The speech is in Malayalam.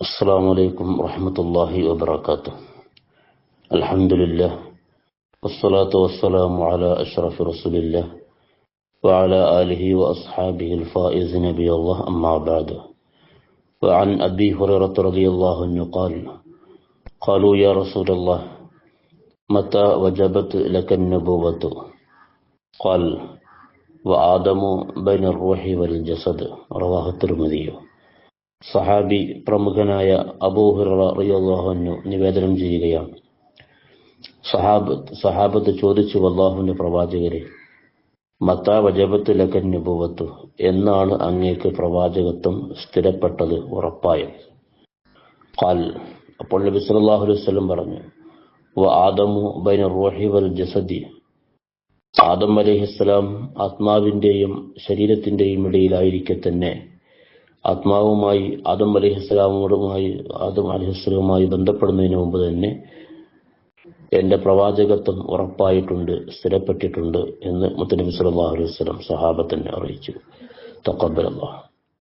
السلام عليكم ورحمة الله وبركاته. الحمد لله والصلاة والسلام على أشرف رسول الله وعلى آله وأصحابه الفائز نبي الله أما بعد. وعن أبي هريرة رضي الله عنه قال قالوا يا رسول الله متى وجبت لك النبوة؟ قال وآدم بين الروح والجسد رواه الترمذي. സഹാബി പ്രമുഖനായ അബൂഹുറു നിവേദനം ചെയ്യുകയാണ്. സഹാബത്ത് സഹാബത്ത് ചോദിച്ചു അള്ളാഹുവിന്റെ പ്രവാചകരെ മത്താ വജപത്ത് ലഖൻ എന്നാണ് അങ്ങേക്ക് പ്രവാചകത്വം സ്ഥിരപ്പെട്ടത് ഉറപ്പായും. അപ്പോൾ നബി അലൈഹി വസല്ലം പറഞ്ഞു ആദമു ബൈന റൂഹി വൽ ജസദി. ആദം അലൈഹിസ്സലാം ആത്മാവിന്റെയും ശരീരത്തിന്റെയും ഇടയിലായിരിക്കെ തന്നെ ആത്മാവുമായി ആദം അലഹിസ്സലാമോടുമായി ആദം അലഹിസ്സലാമുമായി ബന്ധപ്പെടുന്നതിന് മുമ്പ് തന്നെ എന്റെ പ്രവാചകത്വം ഉറപ്പായിട്ടുണ്ട് സ്ഥിരപ്പെട്ടിട്ടുണ്ട് എന്ന് മുത്തനബി സല്ലല്ലാഹു അലൈഹി വസല്ലം സഹാബത്തിനെ അറിയിച്ചു. തഖബ്ബൽ അല്ലാഹ്.